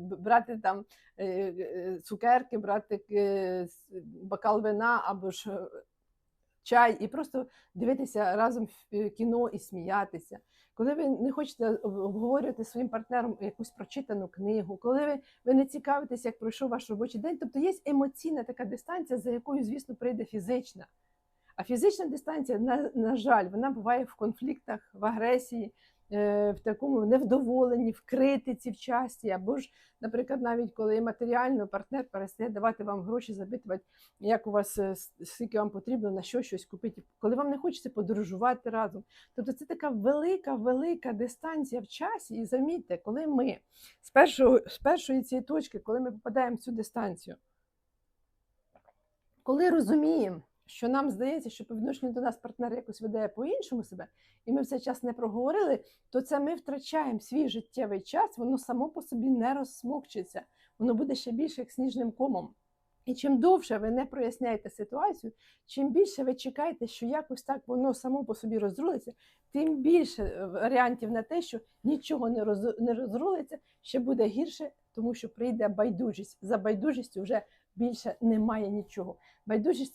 брати там е, е, цукерки, брати е, бокал вина або ж чай, і просто дивитися разом в кіно і сміятися. Коли ви не хочете обговорювати своїм партнером якусь прочитану книгу, коли ви, ви не цікавитесь, як пройшов ваш робочий день, тобто є емоційна така дистанція, за якою, звісно, прийде фізична. А фізична дистанція, на, на жаль, вона буває в конфліктах, в агресії, в такому невдоволенні, в критиці, в часті, або ж, наприклад, навіть коли матеріально партнер перестає давати вам гроші, запитувати, як у вас е, скільки вам потрібно на що щось купити, коли вам не хочеться подорожувати разом. Тобто це така велика, велика дистанція в часі. І замітьте, коли ми з першого з першої цієї точки, коли ми попадаємо в цю дистанцію, коли розуміємо, що нам здається, що по відношенню до нас партнер якось веде по-іншому себе, і ми в цей час не проговорили, то це ми втрачаємо свій життєвий час, воно само по собі не розсмокчиться, воно буде ще більше як сніжним комом. І чим довше ви не проясняєте ситуацію, чим більше ви чекаєте, що якось так воно само по собі розрулиться, тим більше е, варіантів на те, що нічого не, роз, не розрулиться, ще буде гірше, тому що прийде байдужість. За байдужістю вже більше немає нічого. Байдужість це